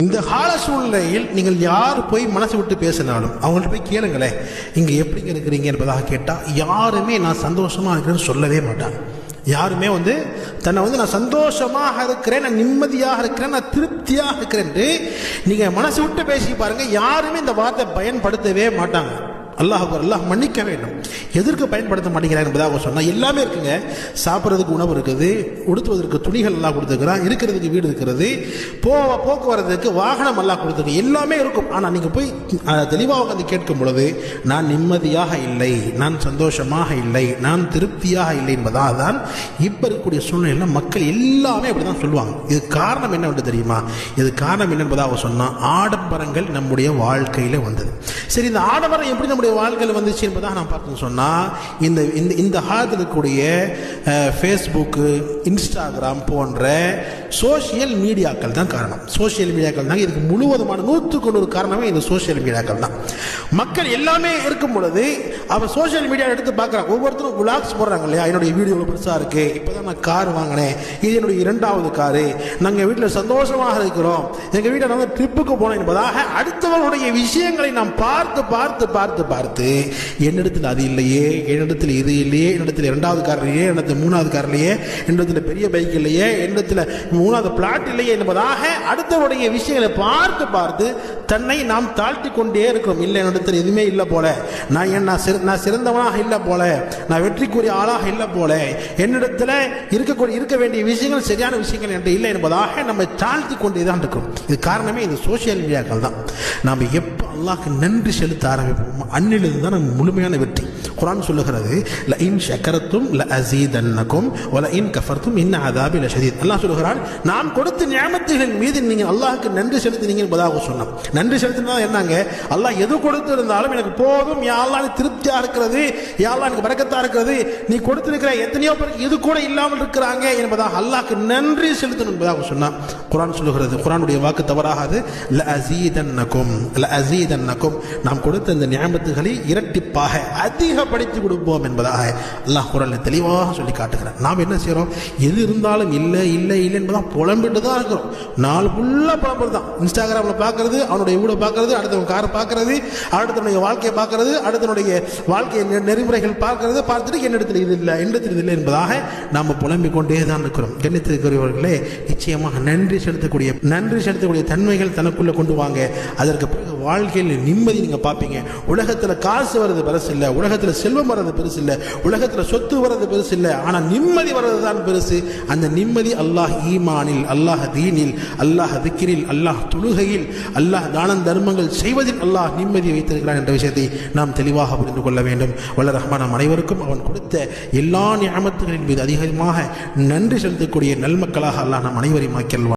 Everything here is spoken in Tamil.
இந்த கால சூழ்நிலையில் நீங்கள் யார் போய் மனசு விட்டு பேசினாலும் அவங்கள்ட்ட போய் கேளுங்களேன். இங்க எப்படிங்க இருக்கிறீங்க என்பதாக கேட்டால் யாருமே நான் சந்தோஷமா இருக்கிறேன்னு சொல்லவே மாட்டாங்க. யாருமே வந்து தன்னை வந்து நான் சந்தோஷமாக இருக்கிறேன் நான் நிம்மதியாக இருக்கிறேன் நான் திருப்தியாக இருக்கிறேன் நீங்கள் நீங்க மனசு விட்டு பேசி பாருங்க யாருமே இந்த வார்த்தை பயன்படுத்தவே மாட்டாங்க. அல்லாஹ் அல்லாஹ் மன்னிக்க வேண்டும். எதற்கு பயன்படுத்த மாட்டேங்கிறார் என்பதாக சொன்னால் எல்லாமே இருக்குங்க. சாப்பிட்றதுக்கு உணவு இருக்குது உடுத்துவதற்கு துணிகள் எல்லாம் கொடுத்துருக்குறான் இருக்கிறதுக்கு வீடு இருக்கிறது போ போக்குவரத்துக்கு வாகனம் எல்லாம் கொடுத்துருக்கு எல்லாமே இருக்கும். ஆனால் நீங்கள் போய் தெளிவாக உட்காந்து கேட்கும் பொழுது நான் நிம்மதியாக இல்லை நான் சந்தோஷமாக இல்லை நான் திருப்தியாக இல்லை என்பதாக தான் இப்போ இருக்கக்கூடிய சூழ்நிலையில் மக்கள் எல்லாமே அப்படி தான் சொல்லுவாங்க. இது காரணம் என்ன தெரியுமா? இது காரணம் என்ன என்பதாக சொன்னால் ஆடம்பரங்கள் நம்முடைய வாழ்க்கையில் வந்தது. சரி இந்த ஆடம்பரம் எப்படி நம்முடைய வாழ்க்கையில் வந்துச்சு என்பதாக நான் பார்த்தோம்னு சொன்னால் இந்த இந்த இந்த காலத்தில் இருக்கக்கூடிய ஃபேஸ்புக்கு இன்ஸ்டாகிராம் போன்ற சோஷியல் மீடியாக்கள் தான் காரணம். சோஷியல் மீடியாக்கள் தான். இதுக்கு முழுவதுமான நூற்றுக்கு நூறு காரணமே இந்த சோஷியல் மீடியாக்கள் தான். மக்கள் எல்லாமே இருக்கும் பொழுது அவன் சோஷியல் மீடியா எடுத்து பார்க்குறான் ஒவ்வொருத்தரும் விளாக்ஸ் போடுறாங்க இல்லையா? என்னுடைய வீடியோ பெருசாக இருக்கு. இப்போ தான் நான் கார் வாங்கினேன். இது என்னுடைய இரண்டாவது காரு நாங்கள் வீட்டில் சந்தோஷமாக இருக்கிறோம். எங்கள் வீட்டில் நாங்கள் ட்ரிப்புக்கு போனோம் என்பதாக அடுத்த அடுத்தவர்களுடைய விஷயங்களை நாம் பார்த்து பார்த்து பார்த்து பார்த்து என்னிடத்தில் அது இல்லையே என்னிடத்தில் இது இல்லையே என்னிடத்தில் இரண்டாவது கார் இல்லையே என்னிடத்தில் மூணாவது கார் இல்லையே என்னிடத்தில் பெரிய பைக் இல்லையே என்னிடத்தில் மூணாவது பிளாட் இல்லையே என்பதாக அடுத்தவருடைய விஷயங்களை பார்த்து பார்த்து தன்னை நாம் தாழ்த்தி கொண்டே இருக்கிறோம் இல்லை என்னிடத்தில் எதுவுமே இல்லை போல. நான் என் நான் சிற- நான் சிறந்தவனாக இல்லை போல. நான் வெற்றிக்குரிய ஆளாக இல்லை போல. என்னிடத்தில் இருக்கக்கூடிய இருக்க வேண்டிய விஷயங்கள் சரியான விஷயங்கள் என்று இல்லை என்பதாக நம்ம தாழ்த்தி கொண்டே தான் இருக்கிறோம் இது காரணமே இந்த சோஷியல் மீடியாக்கள் தான். நாம் எப்போ அல்லாஹ்க்கு நன்றி செலுத்த ஆரம்பிப்போம் அன்னிலிருந்து தான் நம்ம முழுமையான வெற்றி. குரான் சொல்லுகிறது ல இன் ஷக்கரத்தும் ல அசீதன்னக்கும் ஒல இன் கஃபர்த்தும் இன்ன அதாபி லஷதீத். அல்லாஹ் சொல்லுகிறான் நான் கொடுத்த ஞாபகத்தின் மீது நீங்கள் அல்லாஹுக்கு நன்றி செலுத்தினீங்க என்பதாக சொன்னான். நன்றி செலுத்தினா என்னங்க? அல்லாஹ் எது கொடுத்து இருந்தாலும் எனக்கு போதும். யாழ்லாம் திருப்தியாக இருக்கிறது. யாழ்லாம் எனக்கு பறக்கத்தா இருக்கிறது. நீ கொடுத்திருக்கிற எத்தனையோ பேருக்கு இது கூட இல்லாமல் இருக்கிறாங்க என்பதாக அல்லாஹ்க்கு நன்றி செலுத்தணும் என்பதாக சொன்னான். குரான் சொல்லுகிறது குரானுடைய வாக்கு தவறாகாது. ல அசீதன்னக்கும் ல அசீதன்னக்கும் நாம் கொடுத்த இந்த ஞாபகத்துகளை இரட்டிப்பாக படித்து கொடுப்போம் என்பதாக அல்லாஹ் குரலில் தெளிவாக சொல்லி காட்டுகிறார் நாம் என்ன செய்கிறோம் எது இருந்தாலும் இல்லை இல்லை இல்லை என்பதான் புலம்பிட்டு தான் இருக்கிறோம். நாள் ஃபுல்லாக புலம்புறது தான். இன்ஸ்டாகிராமில் பார்க்கறது அவனுடைய வீடை பார்க்கறது அடுத்தவன் காரை பார்க்கறது அடுத்தவனுடைய வாழ்க்கையை பார்க்கறது அடுத்தவனுடைய வாழ்க்கை நெறிமுறைகள் பார்க்கறது பார்த்துட்டு என்னிடத்தில் இது இல்லை என்னிடத்தில் இல்லை என்பதாக நாம் புலம்பிக் கொண்டே தான் இருக்கிறோம். கண்ணித்திருக்கிறவர்களே நிச்சயமாக நன்றி செலுத்தக்கூடிய நன்றி செலுத்தக்கூடிய தன்மைகள் தனக்குள்ளே கொண்டு வாங்க. அதற்கு பிறகு வாழ்க்கையில் நிம்மதி நீங்கள் பார்ப்பீங்க. உலகத்தில் காசு வர்றது பரசு இல்லை. உலகத்தில் செல்வம் வர்றது பெருசு இல்லை உலகத்தில் சொத்து வர்றது பெருசு இல்லை ஆனால் நிம்மதி வர்றது தான் பெருசு. அந்த நிம்மதி அல்லாஹ் ஈமானில் அல்லாஹ் தீனில் அல்லாஹ் திக்கிரில் அல்லாஹ் தொழுகையில் அல்லாஹ் தானம் தர்மங்கள் செய்வதில் அல்லாஹ் நிம்மதி வைத்திருக்கிறான் என்ற விஷயத்தை நாம் தெளிவாக புரிந்து கொள்ள வேண்டும். வல்ல ரஹ்மான் நம் அனைவருக்கும் அவன் கொடுத்த எல்லா நியமத்துகளின் மீது அதிகமாக நன்றி செலுத்தக்கூடிய நல்மக்களாக அல்லாஹ் நாம் அனைவரையும் ஆக்கியல்வான்